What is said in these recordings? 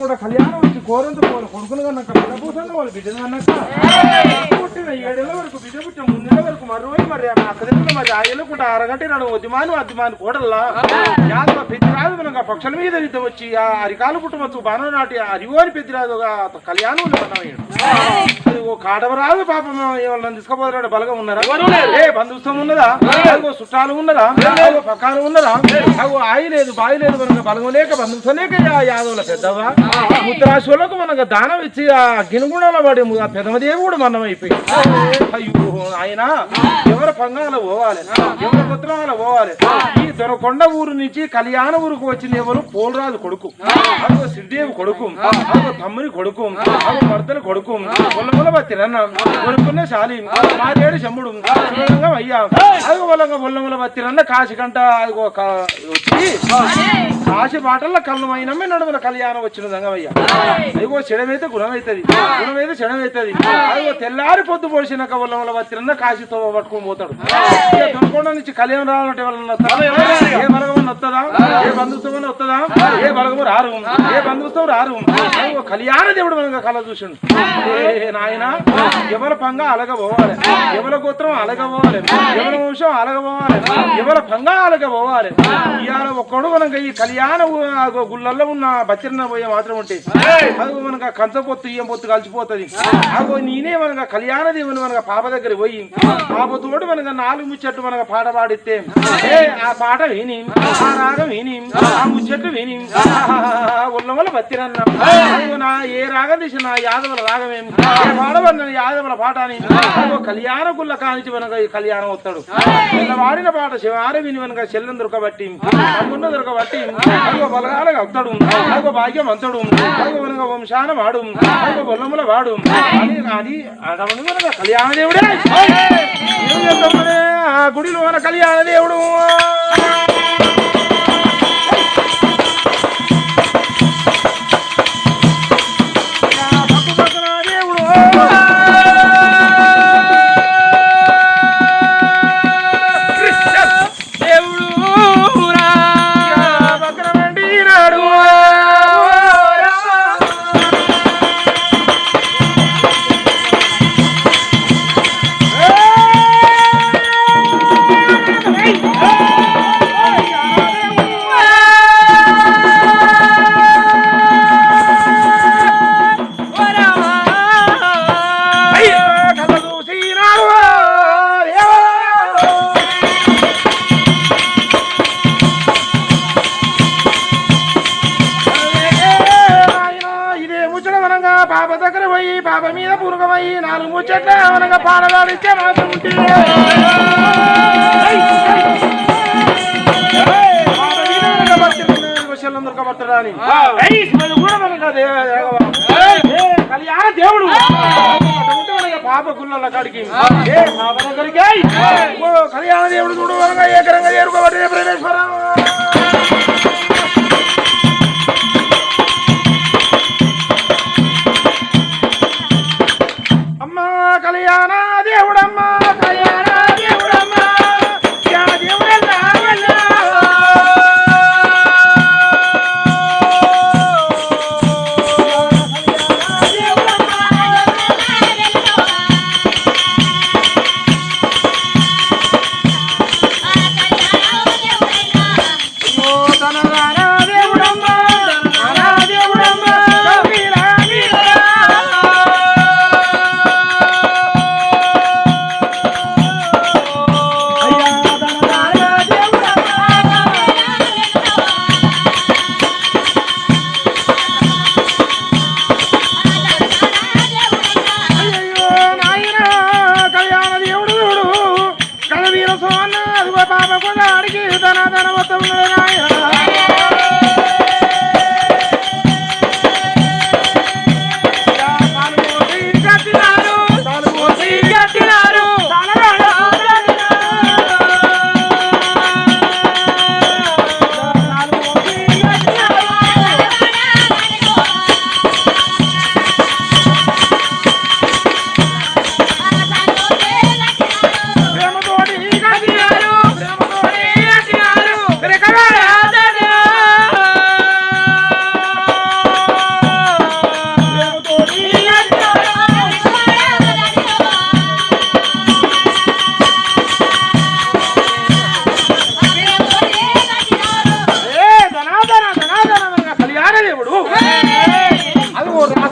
కూడా కళ్యాణం వచ్చి కోరంత పోలు కొడుకులు కన్నాక పిల్లపూసంగా వాళ్ళు బిడ్డలు కన్నాక. ఏడేళ్ళ వరకు బిడ్డ పుట్టిన ముందేళ్ళ వరకు మరి రోజు మరి ఆమె అక్కడికి మరి ఆ ఏళ్ళకుంటే అరగంట నడు ఉద్యమాను అద్దిమాను కోడల్లా? యాదవ పెద్దిరాజు మనకు పక్షుల మీద యుద్ధం వచ్చి ఆ అరికాలు పుట్టవచ్చు బాణం నాటి అరివోని పెద్దిరాజు కళ్యాణం మనమయ్యాడు ఓ కాడవరాదు పాపం ఎవరన్నా తీసుకుపోతున్నాడు? బలగం ఉన్నారా ఏ బంధుత్వం ఉన్నదా? అదిగో చుట్టాలు ఉన్నదా? అదిగో పక్కాలు ఉన్నదా? అగో ఆయి లేదు బాయి లేదు మనకు బలగం లేక బంధుత్వం లేక యాదవుల పెద్దవా? ముద్రాశులకు మనకు దానం ఇచ్చి ఆ గినుగుణంలో పడి పెదమదేవి కూడా మన్నం అయిపోయి అయ్యో ఆయన ఎవరి పంగాల పోవాలి ఎవరి పుత్రాల పోవాలి? ఈ దొరకొండ ఊరు నుంచి కళ్యాణ ఊరుకు వచ్చిన ఎవరు? పోలరాజు కొడుకు. అదిగో సిద్దేవి కొడుకు. అదిగో తమ్ముని కొడుకు. అదిగో మర్దల కొడుకు. పొల్లముల బతిరన్న కొడుకున్న శాలి. మాదేడు శమ్ముడు శివలింగం అయ్యా. అదిగో పొలంగ పొల్లముల బతిరన్న కాశి కంట అదిగో కా- వచ్చి కాశి బాటల్లో కళ్ళమైనమ్మే నడుముల కళ్యాణం వచ్చిన దంగమయ్యా అదిగో చెడమైతే గుణమైతుంది. గుణమైతే చెడమైతుంది అదిగో తెల్లారి పొద్దు పొడిచినాక పొల్లముల బతిరన్న కాశీతో పట్టుకొని పోతాడు. ఇక దొనకొండ నుంచి కళ్యాణం రావాలంటే ఎవరన్నా? ఏ బలగం వస్తుందా ఏ బంధుత్వం వస్తుందా ఏ బలగము రారు. ఏ బంధుత్వం రారు. కళ్యాణ దేవుడు మనకు కళ చూసిండు. నాయన ఎవరి పంగ అలగబోవాలి? ఎవరి గోత్రం అలగబోవాలి? ఎవరి వంశం అలగబోవాలి? ఎవరి పంగ అలగబోవాలి? ఇవాళ ఒక్కడు మనకు ఈ కళ్యాణ గుళ్ళల్లో ఉన్న బచ్చరిన పోయే మాత్రం ఉంటే అది మనకు ఆ కంచ పొత్తు ఇయ్యం పొత్తు కలిసిపోతుంది. అగో నేనే మనకు కళ్యాణ దేవుని మనకు పాప దగ్గర పోయి పాపతోటి మనకు నాలుగు ముచ్చట్లు మనకు పాట పాడితే ఆ. పాట విని ఆ. రాగం విని ఆ. ముచ్చట్లు విని. ఉల్లమల బత్తిరన్న అదిగో నా ఏ రాగం తీసిన నా యాదవుల రాగమేమి పాడబడిన యాదవుల పాట అని. కళ్యాణ గుల్ల కానించి మనకు ఈ కళ్యాణం వస్తాడు. ఇలా వాడిన పాట శివారి విని మనక చెల్లెం దొరకబట్టి అమ్మున్న దొరకబట్టి అదిగో బలగాలకు వస్తాడు. అదిగో భాగ్యం అంతడు. అదిగో మనక వంశాన వాడు. అదిగో బొల్లముల వాడు. అని అది అడవని మనక కళ్యాణ దేవుడే. ఏం చేద్దాం కళ్యాణ దేవుడు. మనకు అదే ఏ, కళ్యాణ దేవుడు అటువంటి మనకి పాప గుళ్ళ కాడికి ఏ పాప దగ్గరికి ఓ కళ్యాణ దేవుడు చూడు వనంగా ఏకరంగా చేరుకోబట్టి ప్రేమేశ్వరం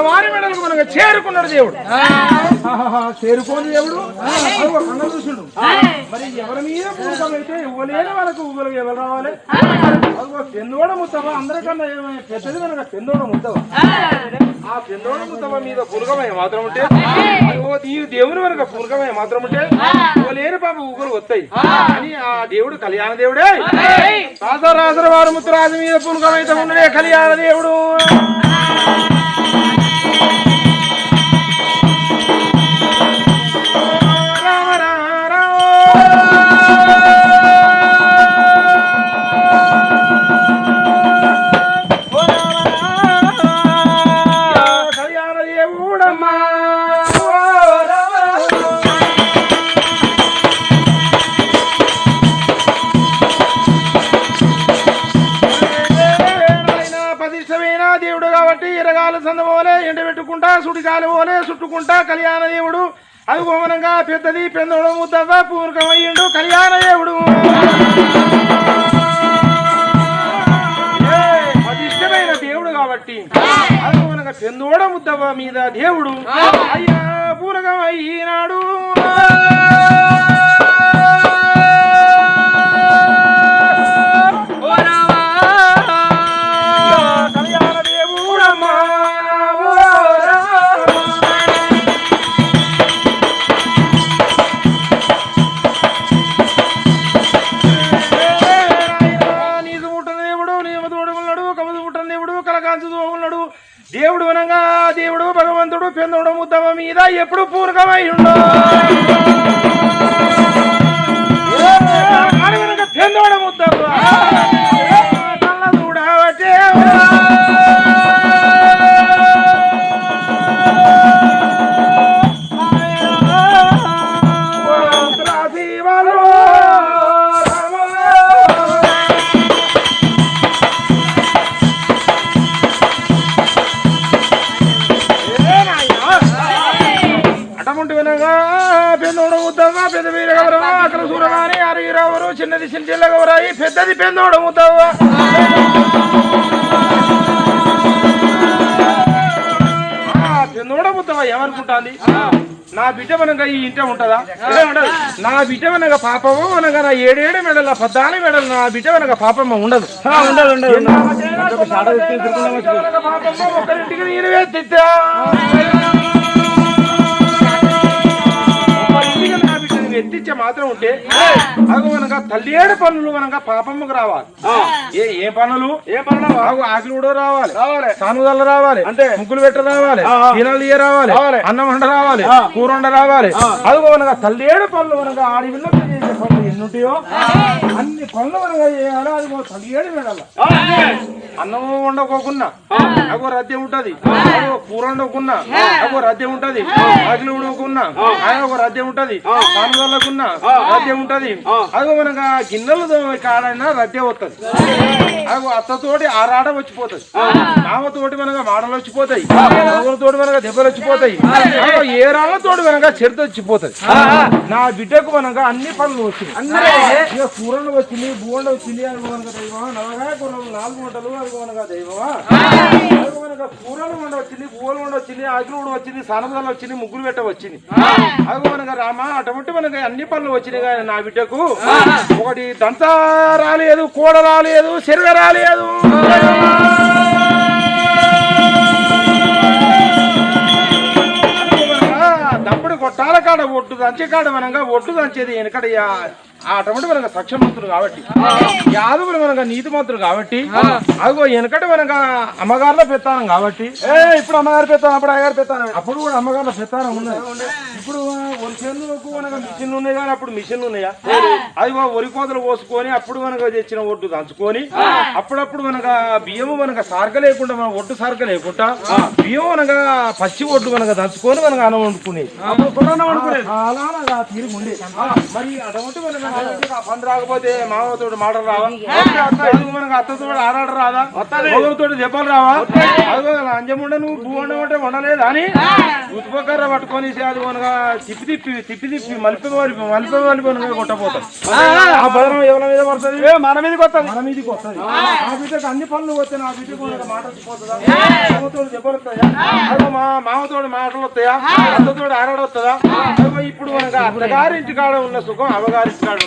సవారి మెడలకు మనకు చేరుకున్నాడు దేవుడు. చేరుకోని దేవుడు. చూసుడు మరి ఎవరి మీద పూర్వమైతే ఇవ్వలేని వాళ్ళకు ఊగులకు ఎవరు రావాలి? పెందోడ ముద్దవ అందరికన్నా ఏమైనా పెద్దది కనుక పెందోడ ముద్దవ ఆ. పెందోడ ముద్దవ మీద పురుగమై మాత్రం ఉంటే ఈ దేవుని వరకు పురుగమై మాత్రం ఉంటే ఇవ్వలేని పాప ఊగులు వస్తాయి. అని ఆ దేవుడు కళ్యాణ దేవుడే. రాజరాజర వారు ముత్తరాజు మీద పురుగమైతే ఉండడే కళ్యాణ దేవుడు. పెద్దది పెందోడు ముద్దవ్వ పూర్వకమయ్యిండు కళ్యాణ దేవుడు. ఏ, ప్రతిష్టమైన దేవుడు కాబట్టి అది గోమనంగా పెందోడ ముద్దవ్వ మీద దేవుడు. అయ్యా పూరకమయ్యినాడు ఓ దేవుడు భగవంతుడు పెందోడు ముద్దవ మీద ఎప్పుడు పూర్వకమై ఉండు పెందోడ నా బిడ్డ మనగా ఈ ఇంట ఉంటదా? నా బిడ్డ మనగా పాపము అనగా నా ఏడేడు మెడల పద్నాలుగు మెడలు నా బిడ్డ మనగా పాపమ్మ ఉండదు. ఉండదు ఉండదు పాపమ్మ ఒకరింటికి నేను ఎత్తిచ్చే మాత్రం ఉంటే అగు తల్లి ఏడు పనులు మనక పాపమ్మకు రావాలి. ఏ ఏ పనులు? ఏ పనులు? ఆగు ఆకులు కూడా రావాలి. రావాలి. సానుదల్ల రావాలి. అంటే ముగ్గులు పెట్ట రావాలి. తినాలి ఏ రావాలి. అన్నం వండ రావాలి. కూర వండ రావాలి. అదిగో మనక తల్లి ఏడు పనులు మనక ఆడి పిల్లలు చేసే పనులు ఎన్ని ఉంటాయో అన్ని పనులు మనక చేయాలి. అదిగో తల్లి ఏడు మెడల అన్నం వండుకోకున్నా అగో రద్దె ఉంటది. అగో కూర వండుకున్నా అగో రద్దె ఉంటది. ఆకులు ఉడుకున్నా ఆయన ఒక రద్దె ఉంటది. సానుదల్లకున్నా రద్దె ఉంటది. అగో మనకు ఆ గిన్నెలు కాడైనా రద్దె వస్తుంది అగో అత్తతోటి ఆరాట వచ్చిపోతుంది. మామతోటి మనక మాటలు వచ్చిపోతాయి. తోటి మనక దెబ్బలు వచ్చిపోతాయి. ఏ రాళ్ళతోటి మనక చెరుత వచ్చిపోతుంది. నా బిడ్డకు మనక అన్ని పనులు వచ్చినాయి. ఇక కూరలు వచ్చింది బూండ వచ్చింది అది మనక దైవమా కూరలు నాలుగు వంటలు అది మనక దైవమా? అది కూరలు వండ వచ్చింది బూవలు వండ వచ్చింది ఆకులు కూడా వచ్చింది సనదలు వచ్చింది ముగ్గురు పెట్ట వచ్చింది. అది మనక రామా అటువంటి మనకి అన్ని పనులు వచ్చినాయి కానీ నా బిడ్డకు ఒకటి దంత రాలేదు కూడ రాలేదు చెరుగ రాలేదు. దప్పుడు కొట్టాల కాడ ఒడ్డు దంచే కాడ మనగా ఒడ్డు దంచేది వెనకడ అటువంటి మనకు సక్షమంతుడు కాబట్టి యాదవులు మనక నీతి మంత్రులు కాబట్టి అదిగో వెనకటి మనక అమ్మగారుల పెత్తానం కాబట్టి ఇప్పుడు అమ్మగారు పెత్తానం అప్పుడు అయ్యారు పెత్తానం. అప్పుడు కూడా అమ్మగారుల పెత్తానం ఉన్నది ఇప్పుడు వరి చేనులకు మనక మిషన్ ఉన్నాయి కానీ అప్పుడు మిషన్ ఉన్నాయా? అదిగో వరి కోతలు పోసుకొని అప్పుడు మనక తెచ్చిన ఒడ్డు దంచుకొని అప్పుడప్పుడు మనక బియ్యము మనక సారక లేకుండా మన ఒడ్డు సారక లేకుండా బియ్యం మనక పచ్చి ఒడ్డు మనక దంచుకొని మనక అన్నం వండుకునేది. అలాగా తీరు ఉండే. మరి అటువంటి మనకు పని రాకపోతే మాటలు రావా? మనకు అత్తతో ఆరాట రాదా? మొగలతో దెబ్బలు రావా? అదిగో అంజముండ నువ్వు భూ వండమంటే వండలేదు అని ఉత్పకర్ర పట్టుకొని అది మనగా తిప్పి తిప్పి తిప్పి తిప్పి మలిపి మలిపి మలిపి మలిపి కొట్టపోతాం ఆ. బదనం ఎవరి మీద పడుతుంది? మన మీదకి వస్తుంది మన మీదకి వస్తుంది. ఆ. బిడ్డకు అన్ని పనులు వస్తే నా బిడ్డకు మాట వచ్చిపోతుందా? మామతోడు దెబ్బలు వస్తాయా? అదిగో మా మామతోడు మాటలు వస్తాయా? అత్తతోడు ఆరాడు వస్తుందా? ఇప్పుడు మనకు అత్తగారింటి కాడ ఉన్న సుఖం అవగారింటి కాడ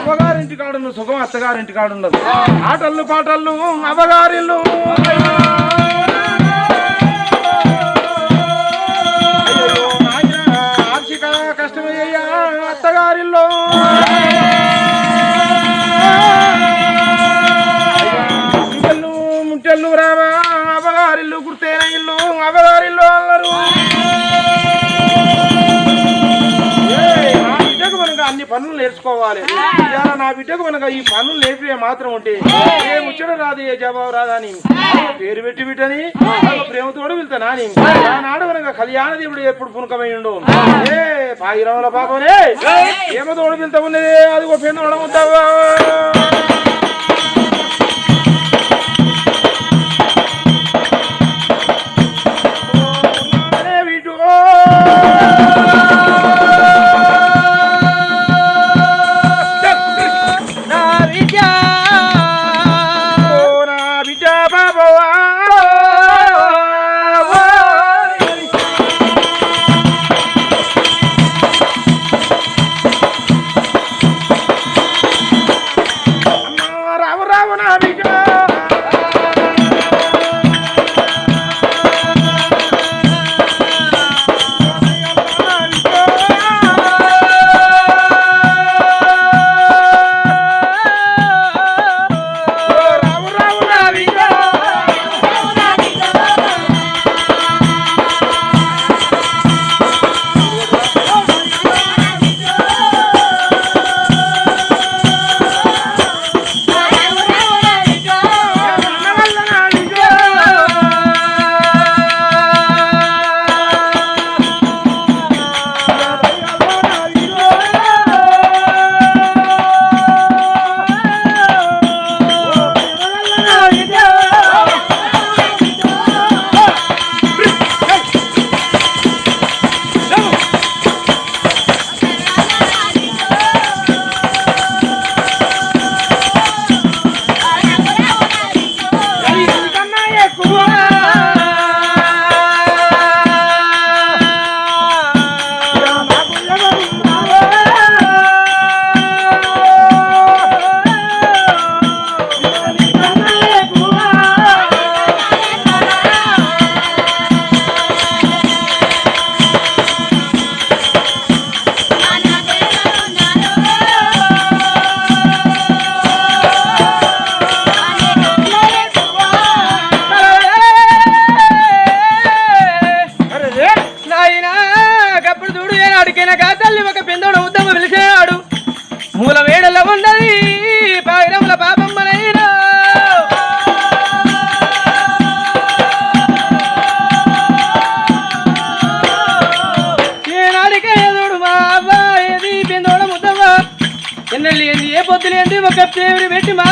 ఉండదు కాడున్న సుఖం అత్తగారింటి కాడున్నది ఉండదు ఆటలు పాటలు నేర్చుకోవాలి. ఇవాళ నా బిడ్డకు మనకు ఈ పనులు నేర్పే మాత్రం ఉంటే ఏ ముచ్చట రాదు ఏ జవాబు రాదని పేరు పెట్టి బిడ్డని ప్రేమతోడు వెళ్తానా ఆనాడు మనకు కళ్యాణ దేవుడు ఎప్పుడు పునకమై ఉండు? ఏ పాయిరముల పాపనే ఏమతోడు వెళ్తా ఉన్నది అది ఒక పెన్ను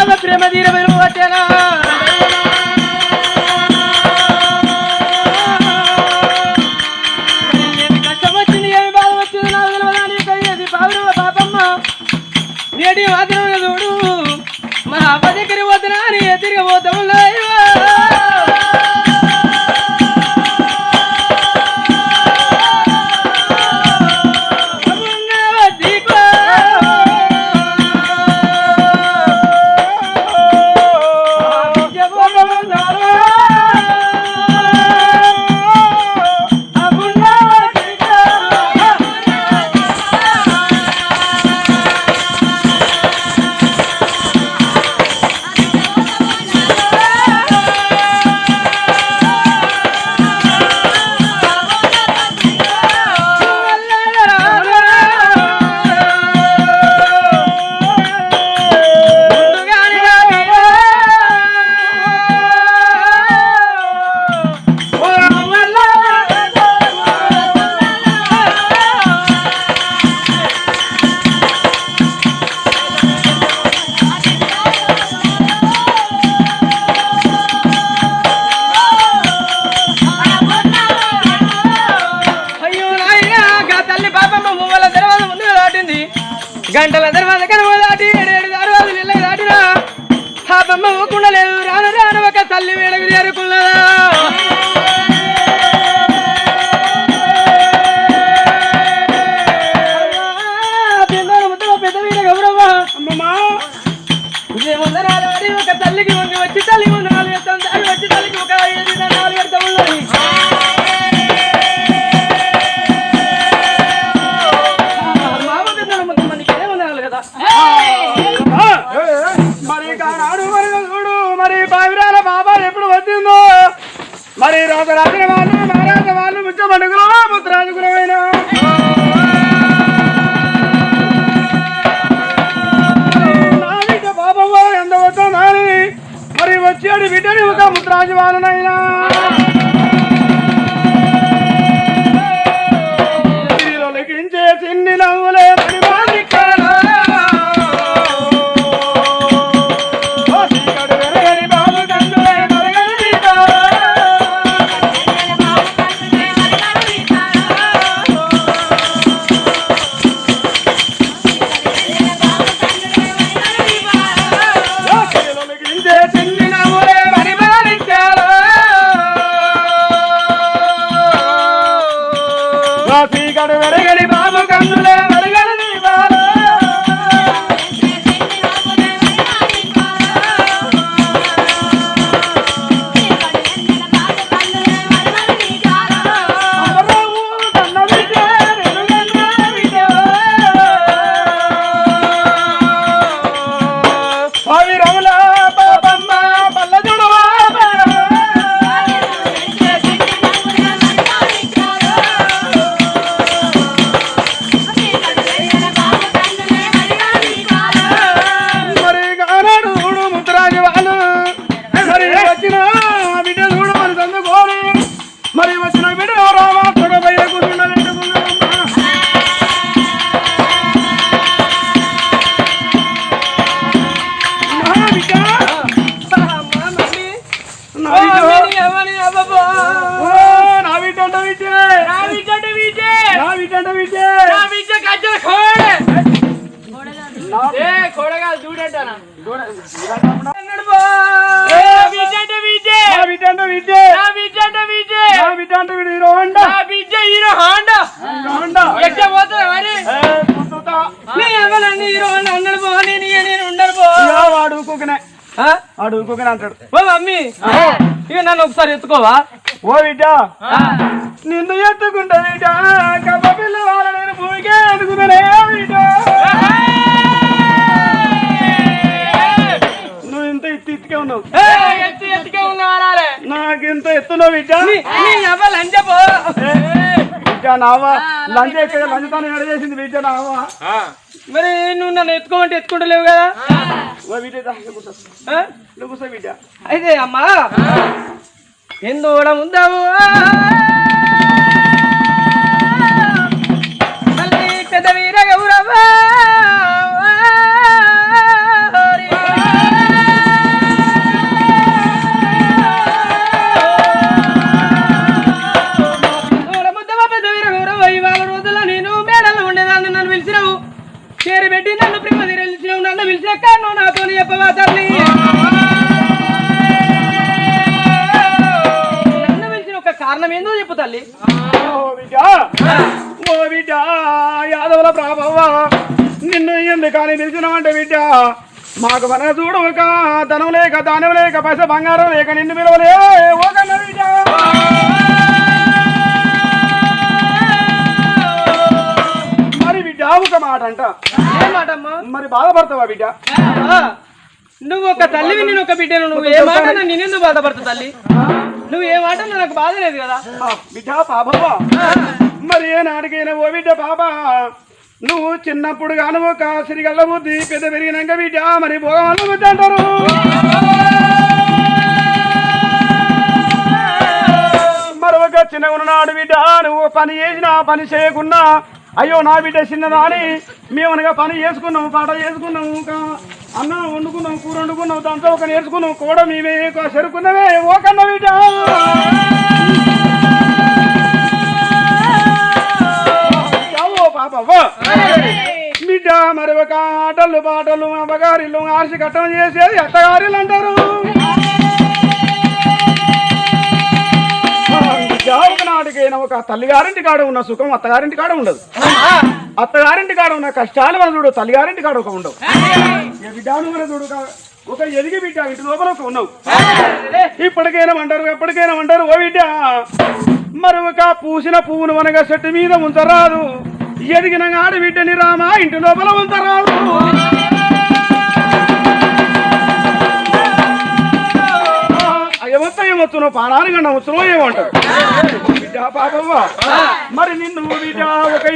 పేరు ప్రేమ తీర వచ్చానా మరి వాళ్ళు మహారాజ వాళ్ళు ముచ్చమడుగులో ముద్రాజు గురవైన నా బిడ్డ పాపమ్మ ఎంత మరి వచ్చాడు బిడ్డని ఒక ముద్రాజు అన్నాడు బా, నేను ఉండను బా. వాడు ఊరుకోకనే ఆ? వాడు ఊరుకోకనే అంటాడు. ఓ మమ్మీ ఇక నన్ను ఒకసారి ఎత్తుకోవా? ఓ బిడ్డ. నిన్ను ఎత్తుకుంటా బిడ్డ. కప్ప పిల్ల వాళ్ళ నేను భూమికే ఎత్తుకున్నానే బిడ్డ. నువ్వు ఇంత ఎత్తి ఎత్తుకే ఉన్నావు. ఏ, ఎత్తు ఎత్తుకే ఉన్నావాలే నాకు ఇంత ఎత్తున్నావు బిడ్డ. నీ అవ్వ లంచ పో. ఏ, బిడ్డ నావా లంచ్ ఎక్కడ? లంచతాను ఎడ చేసింది బిడ్డ నావా మరి నువ్వు నన్ను ఎత్తుకోమంటే ఎత్తుకుంటలేవు కదా? అయితే అమ్మా ఎందుకు ఉందావు పెద్ద వీర గౌరవ గౌరవ నేను నన్ను చేరి పెట్టి నన్ను ప్రేమ తీరలిచినావు నన్ను పిలిచిన కారణం నా చెప్పవా తల్లి నన్ను పిలిచిన ఒక కారణం ఏందో చెప్పు తల్లి. ఓ బిడ్డ యాదవుల ప్రాభవ నిన్ను ఎందుకని పిలిచినావంటే బిడ్డ మాకు మన చూడు ఒక ధనం లేక దానం లేక పైస బంగారం లేక నిన్ను పిలవలే. కన్న బిడ్డ. మరి బిడ్డ ఒక మాట అంట ఏమాటమ్మా మరి బాధపడతావా బిడ్డ? నువ్వు ఒక తల్లివి నేను ఒక బిడ్డను. నువ్వు ఏ మాట నేనెందుకు బాధపడతా తల్లి? నువ్వు ఏ మాట నాకు బాధ లేదు కదా? బిడ్డ పాపవ్వా మరి ఏ నాటికైనా ఓ బిడ్డ పాప? నువ్వు చిన్నప్పుడు గాను ఒక సిరిగల్ల బుద్ధి పెద్ద పెరిగినాక బిడ్డ మరి భోగాలు బుద్ధి అంటారు. మరొక చిన్న ఉన్నాడు బిడ్డ నువ్వు పని చేసినా పని చేయకున్నా అయ్యో నా బిడ్డ చిన్నదా అని మేము అనగా పని చేసుకున్నాము పాట చేసుకున్నాము ఇంకా అన్నం వండుకున్నాం కూర వండుకున్నాం దాంతో ఒక నేర్చుకున్నాం కూడా మేమే ఒక చెరుకున్నవే ఓ పాప బిడ్డ మరి ఒక ఆటలు పాటలు అమ్మగారిలు ఆర్సి కట్టం చేసేది అత్తగారిలు అంటారు ఏదైనా ఒక తల్లిగారింటి కాడ ఉన్న సుఖం అత్తగారింటి కాడ ఉండదు అత్తగారింటి కాడ ఉన్న కష్టాలు మన చూడు తల్లిగారింటి కాడ ఒక ఉండవు బిడ్డాను మన చూడు ఒక- ఒక ఎదిగి బిడ్డ ఇంటి లోపల ఒక ఉన్నావు ఇప్పటికైనా అంటారు ఎప్పటికైనా అంటారు ఓ బిడ్డ మరొక ఒక పూసిన పువ్వును మనగా చెట్టు మీద ఉంచరాదు ఎదిగిన ఆడ బిడ్డని రామా ఇంటి లోపల ఉంచరాదు ఏమొత్తా ఏమొచ్చును పానాలు కన్నా వచ్చునో ఏమంటారు బిడ్డ పాపవ్వ మరి నిన్ను బిడ్డ ఒక